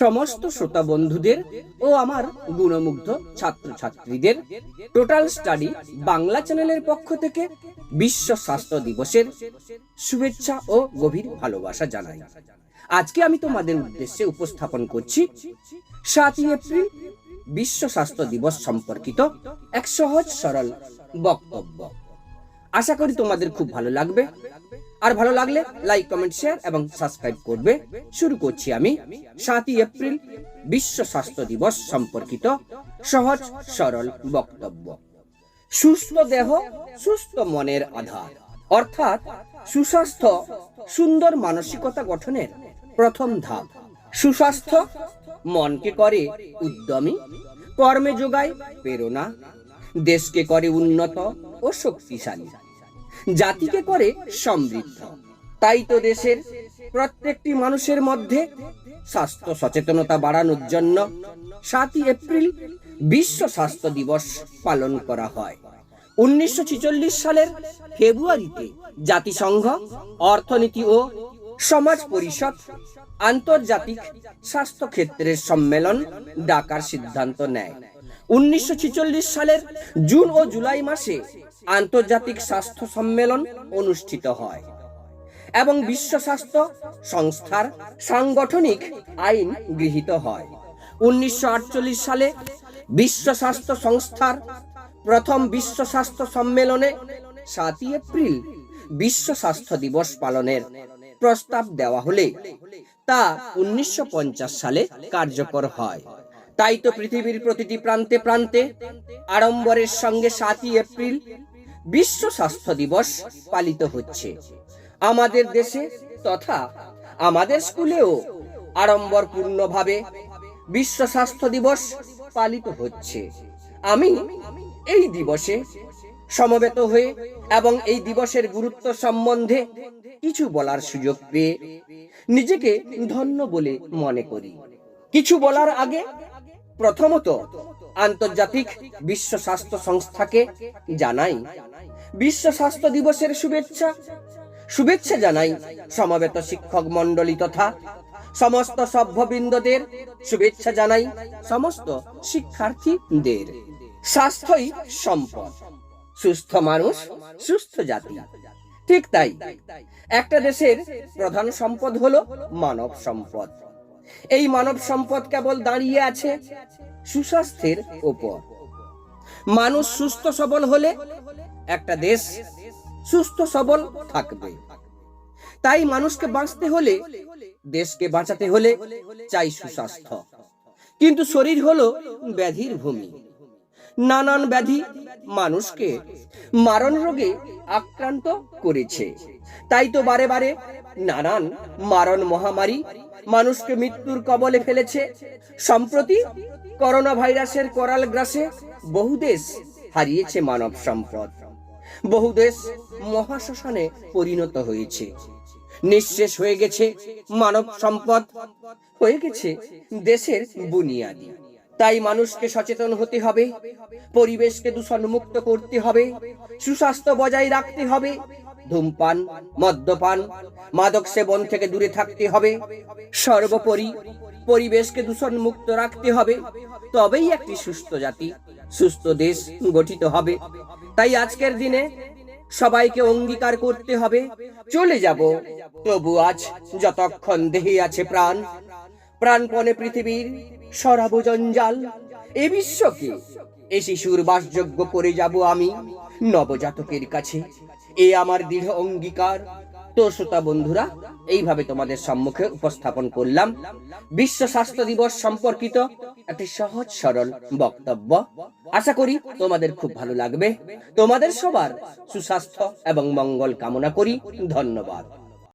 সমস্ত শ্রোতা বন্ধুদের ও আমার গুণমুগ্ধ ছাত্রছাত্রীদের টোটাল স্টাডি বাংলা চ্যানেলের পক্ষ থেকে বিশ্ব স্বাস্থ্য দিবসের শুভেচ্ছা ও গভীর ভালোবাসা জানাই। আজকে আমি তোমাদের উদ্দেশ্যে উপস্থাপন করছি সাতই এপ্রিল বিশ্ব স্বাস্থ্য দিবস সম্পর্কিত এক সহজ সরল বক্তব্য। আশা করি তোমাদের খুব ভালো লাগবে। আর ভালো লাগলে লাইক কমেন্ট শেয়ার এবং সাবস্ক্রাইব করবে। শুরু করছি আমি। সাতই এপ্রিল, বিশ্ব স্বাস্থ্য দিবস সম্পর্কিত সহজ, সরল বক্তব্য। সুস্থ দেহ, সুস্থ মনের আধার। অর্থাৎ সুস্বাস্থ্য, সুন্দর মানসিকতা গঠনের প্রথম ধাপ। সুস্বাস্থ্য, মনকে করে উদ্যমী, কর্মে যোগায় প্রেরণা। দেশকে করে উন্নত ও শক্তিশালী। জাতিকে করে সমৃদ্ধ। তাই তো দেশের প্রত্যেকটি মানুষের মধ্যে স্বাস্থ্য সচেতনতা বাড়ানোর জন্য সাতই এপ্রিল বিশ্ব স্বাস্থ্য দিবস পালন করা হয়। উনিশশো ছেচল্লিশ সালের ফেব্রুয়ারিতে জাতিসংঘ, অর্থনীতি ও সমাজ পরিষদ আন্তর্জাতিক স্বাস্থ্য ক্ষেত্রের সম্মেলন ডাকার সিদ্ধান্ত নেয়। উনিশশো ছেচল্লিশ সালের জুন ও জুলাই মাসে আন্তর্জাতিক স্বাস্থ্য সম্মেলন অনুষ্ঠিত হয় এবং বিশ্ব স্বাস্থ্য সংস্থার সাংগঠনিক আইন গৃহীত হয়। উনিশশো আটচল্লিশ সালে বিশ্ব স্বাস্থ্য সংস্থার প্রথম বিশ্ব স্বাস্থ্য সম্মেলনে সাতই এপ্রিল বিশ্ব স্বাস্থ্য দিবস পালনের প্রস্তাব দেওয়া হলে তা উনিশশো পঞ্চাশ সালে কার্যকর হয়। তাই তো পৃথিবীর প্রতিটি প্রান্তে প্রান্তে আড়ম্বরের সঙ্গে সাতই এপ্রিল বিশ্ব স্বাস্থ্য দিবস পালিত হচ্ছে। আমাদের দেশে তথা আমাদের স্কুলেও আড়ম্বরপূর্ণভাবে বিশ্ব স্বাস্থ্য দিবস পালিত হচ্ছে। আমি এই দিবসে সমবেত হয়ে এবং এই দিবসের গুরুত্ব সম্বন্ধে কিছু বলার সুযোগ পেয়ে নিজেকে ধন্য বলে মনে করি। কিছু বলার আগে প্রথমত আন্তর্জাতিক বিশ্ব স্বাস্থ্য সংস্থাকে জানাই। বিশ্ব স্বাস্থ্য দিবসের শুভেচ্ছা। শুভেচ্ছা জানাই সমবেত শিক্ষক মণ্ডলী তথা সমস্ত সভ্যবৃন্দদের। শুভেচ্ছা জানাই সমস্ত শিক্ষার্থীদের। স্বাস্থ্যই সম্পদ। সুস্থ মানুষ সুস্থ জাতি। ঠিক তাই, একটা দেশের প্রধান সম্পদ হলো মানব সম্পদ। এই মানব সম্পদ কেবল দাঁড়িয়ে আছে সুস্বাস্থ্যের ওপর। মানুষ সুস্থ সবল হলে একটা দেশ সুস্থ সবল থাকবে। তাই মানুষকে বাঁচতে হলে, দেশকে বাঁচাতে হলে চাই সুস্বাস্থ্য। কিন্তু শরীর হলো ব্যাধির ভূমি। নানান ব্যাধি মানুষকে মারণ রোগে আক্রান্ত করেছে। তাই তো বারে বারে নানান মারণ মহামারী, মানুষকে মৃত্যুর কবলে ফেলেছে। সম্প্রতি করোনা ভাইরাসের করাল গ্রাসে বহু দেশ হারিয়েছে মানব সম্পদ। বহু দেশ মহাশ্মশানে পরিণত হয়েছে। নিঃশেষ হয়ে গেছে মানব সম্পদ, হয়ে গেছে দেশের বুনিয়াদি। তাই মানুষকে সচেতন হতে হবে, পরিবেশকে দূষণমুক্ত করতে হবে, সুস্বাস্থ্য বজায় রাখতে হবে ধূমপান, মদ্যপান, মাদক সেবন থেকে দূরে থাকতে হবে। সর্বোপরি পরিবেশকে দূষণ মুক্ত রাখতে হবে। তবেই একটি সুস্থ জাতি, সুস্থ দেশ গঠিত হবে। তাই আজকের দিনে সবাইকে অঙ্গীকার করতে হবে। চলে যাব। তবু আজ যতক্ষণ দেহে আছে প্রাণ, প্রাণপণে পৃথিবীর সরাবো জঞ্জাল। এ বিশ্বকে, এ শিশুর বাসযোগ্য করে যাব আমি নবজাতকের কাছে। এ আমার দৃঢ় অঙ্গীকার। তো শ্রোতা বন্ধুরা, এইভাবে তোমাদের সম্মুখে উপস্থাপন করলাম। বিশ্ব স্বাস্থ্য দিবস সম্পর্কিত একটি সহজ, সরল বক্তব্য। আশা করি তোমাদের খুব ভালো লাগবে। তোমাদের সবার সুস্বাস্থ্য এবং মঙ্গল কামনা করি। ধন্যবাদ।